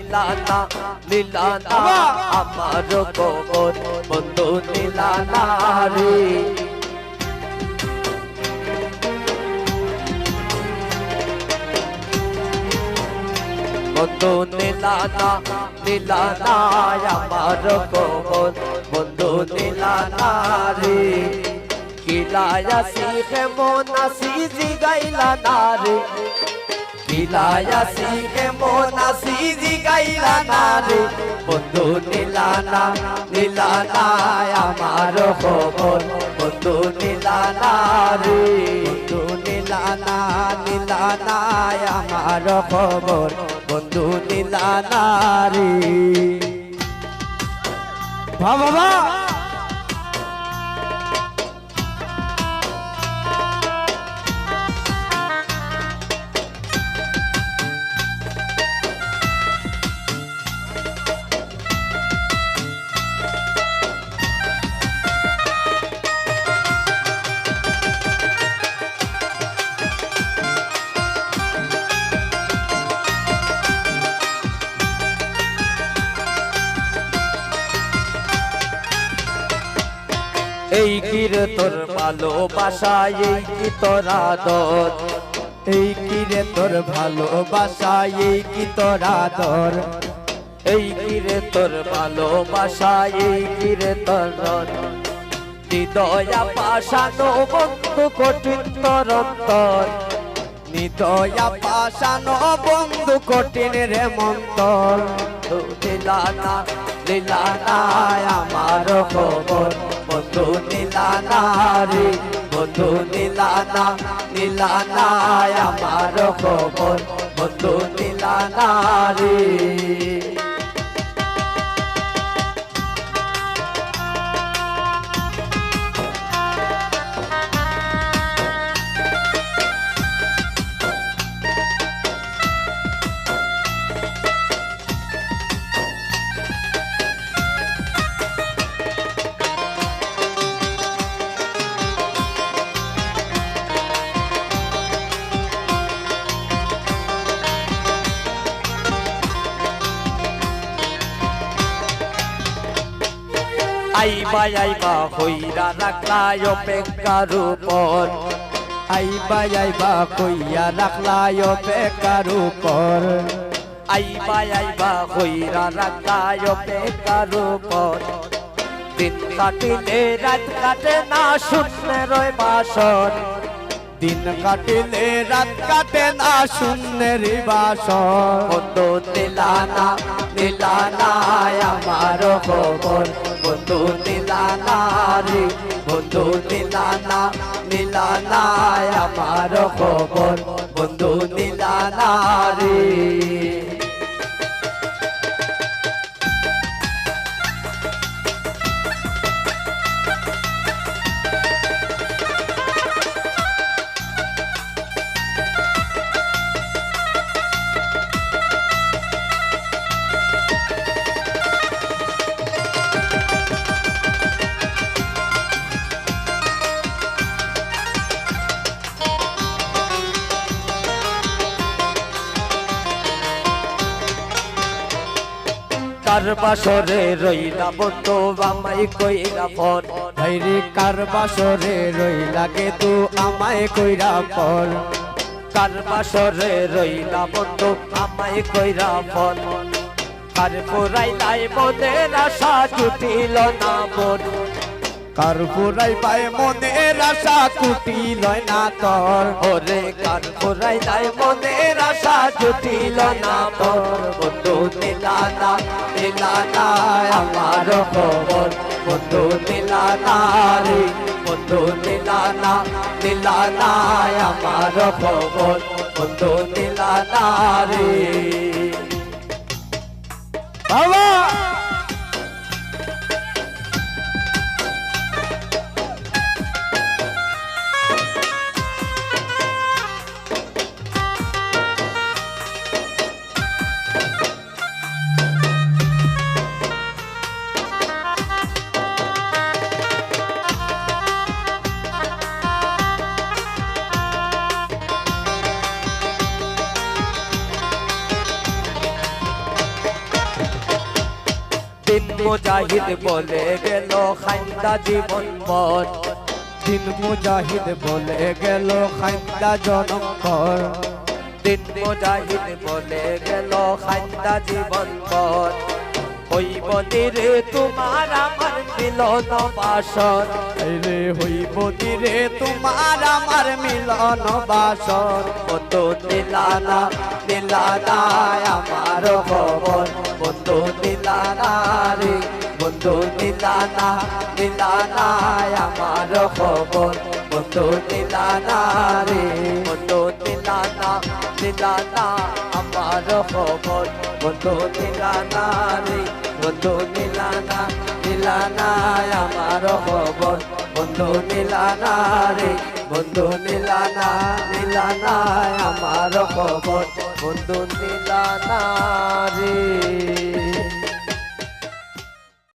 নীলানা নীলানা আমার কবর বন্ধু নীলানা রে। বন্ধু নীলানা নীলানা আমার কবর বন্ধু নীলানা রে। কিলায়া শিখে মোনাসি জিগাইলা না রে। কিলায়া শিখে মোনাসি জিগাইলা না রে বন্ধু নীলানা নীলানা আমার খবর। বন্ধু নীলানা রে। বন্ধু নীলানা নীলানা আমার খবর। বন্ধু নীলানা রে। বাবা! এই কির তোর ভালোবাসা এই কি তোর আদর? এই কি রে তোর ভালোবাসা এই কি তোর আদর? এই কিরে তোর ভালোবাসা এই কিরে তোর হৃদয়া পাশানো বন্ধু কঠিন তোর অন্তর। নিদয়া পাশানো বন্ধু কঠিন রে মন্তর। লীলানা লীলানা আমার খবর। বন্ধু নীলানা রে বন্ধু নীলানা নীলানা আমার খবর। বন্ধু নীলানা রে। আইবা আইবা হইরা রাখলায় অপেক্ষার উপর আইবা আইবা কইয়া রাখলায় বেকার উপর আইবা আইবা হইরা রাখলায় অপেক্ষার উপর দিন কাটিলে রাত কাটে না শূন্য রয় বাসন দিন কাটিলে রাত কাটে না শূন্যের বাসর। বন্ধু দিলানা দিলানা আমার খবর। বন্ধু দিলানা রে বন্ধু দিলানা দিলানা আমার খবর। বন্ধু দিলানা রে। কার বাসরে রইলা বন্ধু, আমায় কইরা ফোন। ভাইরে, কার বাসরে রই লাগে তু, আমায় কইরা পর কার বাসরে রইলা বন্ধু, আমায় কইরা ফোন। কার পুরাইলাই মনের আশা জুটিল না মন। কার পুরাই পায় মনের আশা কুটি লয় না তোর। ওরে, কার পুরাইলাই মনের আশা জুটিল না মন নীলানা নীলানা আমার খবর বন্ধু নীলানা রে বন্ধু দিলানা নীলানা আমার খবর বন্ধু নীলানা রে বাবা দিন মুজাহিদ বলে গেল খান্দা জীবন পর। দিন মুজাহিদ বলে গেল খান্দা জনম কর দিন মুজাহিদ বলে গেল খান্দা জীবন পর। হইব রে তোমার আমার মিলন বাসর। রে হইব রে তোমার আমার মিলন বাসর। বন্ধু দিলানা দিলানা আমার খবর বন্ধু দিলানা বন্ধু দিলানা দিলানা, আমার খবর। বন্ধু দিলানা রে বন্ধু দিলানা দিলানা, আমার খবর। বন্ধু দিলানা রে বন্ধু দিলানা দিলানা, আমার খবর। বন্ধু দিলানা রে বন্ধু নীলানা নীলানা আমার খবর। বন্ধু নীলানা রে।